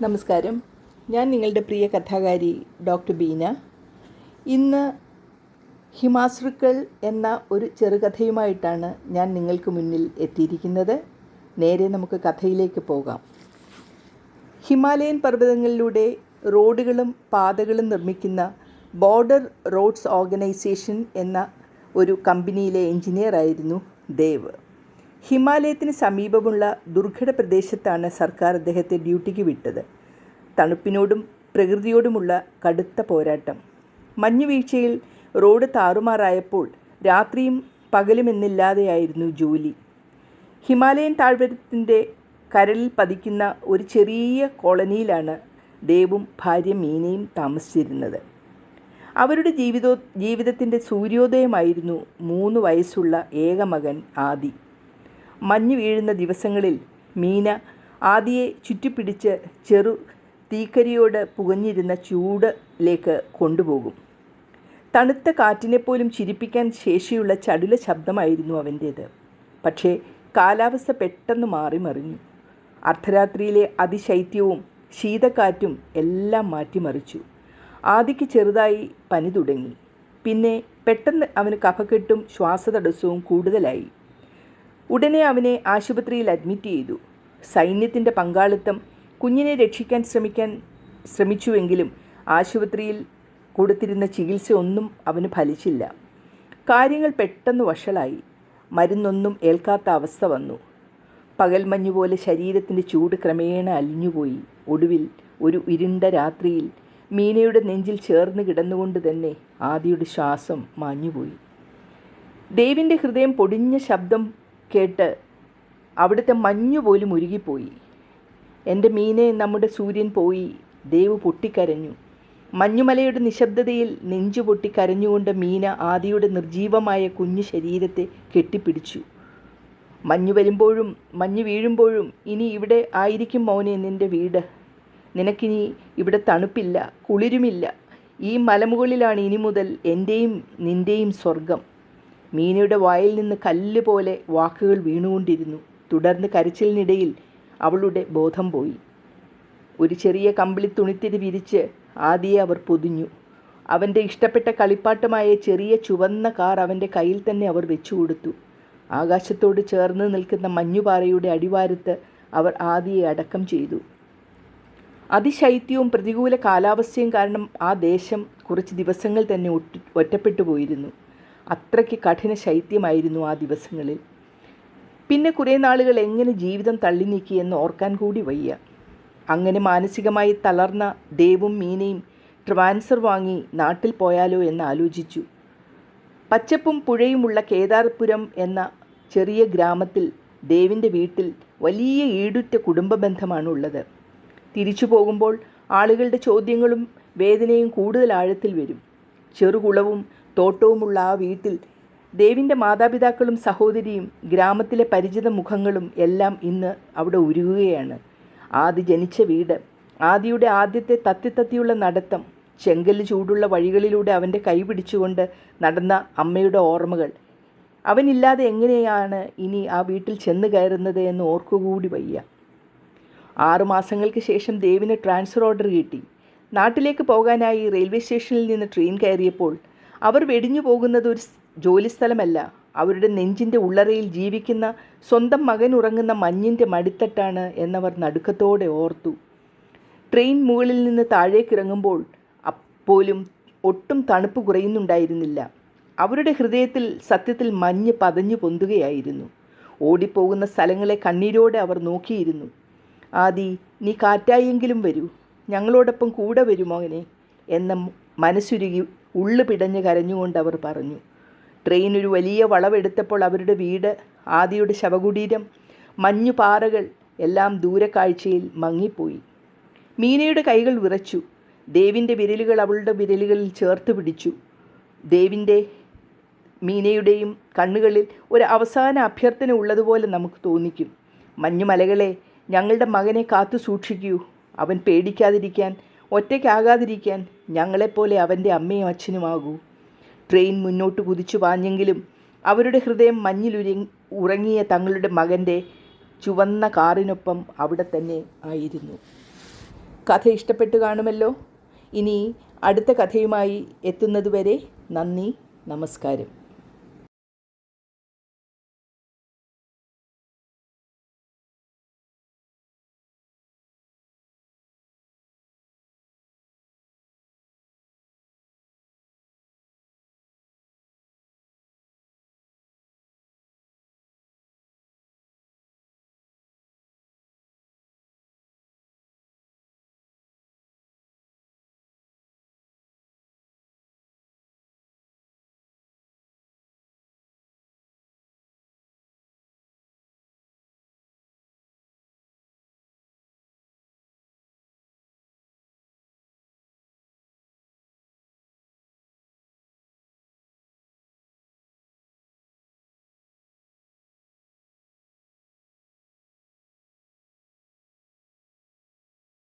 നമസ്കാരം. ഞാൻ നിങ്ങളുടെ പ്രിയ കഥാകാരി ഡോക്ടർ ബീന. ഇന്ന് ഹിമാശ്രുക്കൾ എന്ന ഒരു ചെറുകഥയുമായിട്ടാണ് ഞാൻ നിങ്ങൾക്ക് മുന്നിൽ എത്തിയിരിക്കുന്നത്. നേരെ നമുക്ക് കഥയിലേക്ക് പോകാം. ഹിമാലയൻ പർവതങ്ങളിലൂടെ റോഡുകളും പാതകളും നിർമ്മിക്കുന്ന ബോർഡർ റോഡ്സ് ഓർഗനൈസേഷൻ എന്ന ഒരു കമ്പനിയിലെ എഞ്ചിനീയറായിരുന്നു ദേവ്. ഹിമാലയത്തിന് സമീപമുള്ള ദുർഘട പ്രദേശത്താണ് സർക്കാർ അദ്ദേഹത്തെ ഡ്യൂട്ടിക്ക് വിട്ടത്. തണുപ്പിനോടും പ്രകൃതിയോടുമുള്ള കടുത്ത പോരാട്ടം. മഞ്ഞുവീഴ്ചയിൽ റോഡ് താറുമാറായപ്പോൾ രാത്രിയും പകലുമെന്നില്ലാതെയായിരുന്നു ജോലി. ഹിമാലയൻ താഴ്വരത്തിന്റെ കരളിൽ പതിക്കുന്ന ഒരു ചെറിയ കോളനിയിലാണ് ദേവും ഭാര്യ മീനയും താമസിച്ചിരുന്നത്. അവരുടെ ജീവിതോ ജീവിതത്തിന്റെ സൂര്യോദയമായിരുന്നു മൂന്ന് വയസ്സുള്ള ഏക മകൻ ആദി. മഞ്ഞ് വീഴുന്ന ദിവസങ്ങളിൽ മീന ആദിയെ ചുറ്റിപ്പിടിച്ച് ചെറു തീക്കരിയോട് പുകഞ്ഞിരുന്ന ചൂടിലേക്ക് കൊണ്ടുപോകും. തണുത്ത കാറ്റിനെപ്പോലും ചിരിപ്പിക്കാൻ ശേഷിയുള്ള ചടുല ശബ്ദമായിരുന്നു അവന്റേത്. പക്ഷേ കാലാവസ്ഥ പെട്ടെന്ന് മാറി മറിഞ്ഞു. അർദ്ധരാത്രിയിലെ അതിശൈത്യവും ശീതക്കാറ്റും എല്ലാം മാറ്റിമറിച്ചു. ആദിക്ക് ചെറുതായി പനി തുടങ്ങി. പിന്നെ പെട്ടെന്ന് അവന് കഫക്കെട്ടും ശ്വാസതടസ്സവും കൂടുതലായി. ഉടനെ അവനെ ആശുപത്രിയിൽ അഡ്മിറ്റ് ചെയ്തു. സൈന്യത്തിന്റെ പങ്കാളിത്തം കുഞ്ഞിനെ രക്ഷിക്കാൻ ശ്രമിക്കാൻ ശ്രമിച്ചുവെങ്കിലും ആശുപത്രിയിൽ കൊടുത്തിരുന്ന ചികിത്സ ഒന്നും അവന് ഫലിച്ചില്ല. കാര്യങ്ങൾ പെട്ടെന്ന് വഷളായി. മരുന്നൊന്നും ഏൽക്കാത്ത അവസ്ഥ വന്നു. പകൽ മഞ്ഞു പോലെ ശരീരത്തിന്റെ ചൂട് ക്രമേണ അലിഞ്ഞുപോയി. ഒടുവിൽ ഒരു ഇരുണ്ട രാത്രിയിൽ മീനയുടെ നെഞ്ചിൽ ചേർന്ന് കിടന്നുകൊണ്ട് തന്നെ ആദിയുടെ ശ്വാസം മാഞ്ഞുപോയി. ദേവിന്റെ ഹൃദയം പൊടിഞ്ഞ ശബ്ദം കേട്ട് അവിടുത്തെ മഞ്ഞു പോലും ഉരുകിപ്പോയി. എന്റെ മീനെ നമ്മുടെ സൂര്യൻ പോയി ദേവ് പൊട്ടിക്കരഞ്ഞു. മഞ്ഞുമലയുടെ നിശബ്ദതയിൽ നെഞ്ചു പൊട്ടി കരഞ്ഞുകൊണ്ട് മീന ആദിയുടെ നിർജീവമായ കുഞ്ഞു ശരീരത്തെ കെട്ടിപ്പിടിച്ചു. മഞ്ഞു വരുമ്പോഴും മഞ്ഞു വീഴുമ്പോഴും ഇനി ഇവിടെ ആയിരിക്കും മോനെ നിന്റെ വീട്. നിനക്കിനി ഇവിടെ തണുപ്പില്ല കുളിരുമില്ല. ഈ മലമുകളിലാണ് ഇനി മുതൽ എന്റെയും നിന്റെയും സ്വർഗം മീനയുടെ വായിൽ നിന്ന് കല്ല് പോലെ വാക്കുകൾ വീണുകൊണ്ടിരുന്നു. തുടർന്ന് കരച്ചിലിനിടയിൽ അവളുടെ ബോധം പോയി. ഒരു ചെറിയ കമ്പിളി തുണിത്തിരി വിരിച്ച് ആദിയെ അവർ പൊതിഞ്ഞു. അവന്റെ ഇഷ്ടപ്പെട്ട കളിപ്പാട്ടമായ ചെറിയ ചുവന്ന കാർ അവന്റെ കയ്യിൽ തന്നെ അവർ വെച്ചു കൊടുത്തു. ആകാശത്തോട് ചേർന്ന് നിൽക്കുന്ന മഞ്ഞുപാറയുടെ അടിവാരത്ത് അവർ ആദിയെ അടക്കം ചെയ്തു. അതിശൈത്യവും പ്രതികൂല കാലാവസ്ഥയും കാരണം ആ ദേശം കുറച്ച് ദിവസങ്ങൾ തന്നെ ഒറ്റ ഒറ്റപ്പെട്ടു പോയിരുന്നു. അത്രയ്ക്ക് കഠിന ശൈത്യമായിരുന്നു ആ ദിവസങ്ങളിൽ. പിന്നെ കുറേ നാളുകൾ എങ്ങനെ ജീവിതം തള്ളി നീക്കി എന്ന് ഓർക്കാൻ കൂടി വയ്യ. അങ്ങനെ മാനസികമായി തളർന്ന ദേവും മീനയും ട്രാൻസ്ഫർ വാങ്ങി നാട്ടിൽ പോയാലോ എന്ന് ആലോചിച്ചു. പച്ചപ്പും പുഴയുമുള്ള കേദാർപുരം എന്ന ചെറിയ ഗ്രാമത്തിൽ ദേവിന്റെ വീട്ടിൽ വലിയ ഈടുറ്റ കുടുംബ ബന്ധമാണുള്ളത് തിരിച്ചു പോകുമ്പോൾ ആളുകളുടെ ചോദ്യങ്ങളും വേദനയും കൂടുതൽ ആഴത്തിൽ വരും. ചെറുകുളവും തോട്ടവുമുള്ള ആ വീട്ടിൽ ദേവിന്റെ മാതാപിതാക്കളും സഹോദരിയും ഗ്രാമത്തിലെ പരിചിത മുഖങ്ങളും എല്ലാം ഇന്ന് അവിടെ ഉരുകുകയാണ്. ആദി ജനിച്ച വീട് ആദിയുടെ ആദ്യത്തെ തത്തിത്തത്തിയുള്ള നടത്തം ചെങ്കൽ ചൂടുള്ള വഴികളിലൂടെ അവന്റെ കൈ പിടിച്ചുകൊണ്ട് നടന്ന അമ്മയുടെ ഓർമ്മകൾ. അവനില്ലാതെ എങ്ങനെയാണ് ഇനി ആ വീട്ടിൽ ചെന്ന് കയറുന്നത് എന്ന് ഓർക്കുകൂടി വയ്യ. ആറുമാസങ്ങൾക്ക് ശേഷം ദേവിന് ട്രാൻസ്ഫർ ഓർഡർ കിട്ടി. നാട്ടിലേക്ക് പോകാനായി റെയിൽവേ സ്റ്റേഷനിൽ നിന്ന് ട്രെയിൻ കയറിയപ്പോൾ അവർ വെടിഞ്ഞു പോകുന്നത് ഒരു ജോലിസ്ഥലമല്ല. അവരുടെ നെഞ്ചിന്റെ ഉള്ളറയിൽ ജീവിക്കുന്ന സ്വന്തം മകൻ ഉറങ്ങുന്ന മഞ്ഞിന്റെ മടിത്തട്ടാണ് എന്നവർ നടുക്കത്തോടെ ഓർത്തു. ട്രെയിൻ മുകളിൽ നിന്ന് താഴേക്കിറങ്ങുമ്പോൾ അപ്പോലും ഒട്ടും തണുപ്പ് കുറയുന്നുണ്ടായിരുന്നില്ല. അവരുടെ ഹൃദയത്തിൽ സത്യത്തിൽ മഞ്ഞ് പതഞ്ഞു പൊന്തുകയായിരുന്നു. ഓടിപ്പോകുന്ന സ്ഥലങ്ങളെ കണ്ണീരോടെ അവർ നോക്കിയിരുന്നു. ആദി നീ കാറ്റായെങ്കിലും വരൂ. ഞങ്ങളോടൊപ്പം കൂടെ വരുമോ അങ്ങനെ എന്ന മനസ്സുരുകി ഉള്ളു പിടഞ്ഞ് കരഞ്ഞുകൊണ്ട് അവർ പറഞ്ഞു ട്രെയിൻ ഒരു വലിയ വളവെടുത്തപ്പോൾ അവരുടെ വീട് ആദിയുടെ ശവകുടീരം മഞ്ഞു പാറകൾ എല്ലാം ദൂരക്കാഴ്ചയിൽ മങ്ങിപ്പോയി. മീനയുടെ കൈകൾ വിറച്ചു ദേവിന്റെ വിരലുകൾ അവളുടെ വിരലുകളിൽ ചേർത്ത് പിടിച്ചു. ദേവിന്റെ മീനയുടെയും കണ്ണുകളിൽ ഒരു അവസാന അഭ്യർത്ഥന ഉള്ളതുപോലെ നമുക്ക് തോന്നിക്കും. മഞ്ഞുമലകളെ ഞങ്ങളുടെ മകനെ കാത്തു സൂക്ഷിക്കൂ. അവൻ പേടിക്കാതിരിക്കാൻ ഒറ്റയ്ക്കാകാതിരിക്കാൻ ഞങ്ങളെപ്പോലെ അവന്റെ അമ്മയും അച്ഛനുമാകൂ ട്രെയിൻ മുന്നോട്ട് കുതിച്ചു പാഞ്ഞെങ്കിലും അവരുടെ ഹൃദയം മഞ്ഞിലുരി ഉറങ്ങിയ തങ്ങളുടെ മകന്റെ ചുവന്ന കാറിനൊപ്പം അവിടെ തന്നെ ആയിരുന്നു. കഥ ഇഷ്ടപ്പെട്ടു കാണുമല്ലോ? ഇനി അടുത്ത കഥയുമായി എത്തുന്നതുവരെ നന്ദി നമസ്കാരം.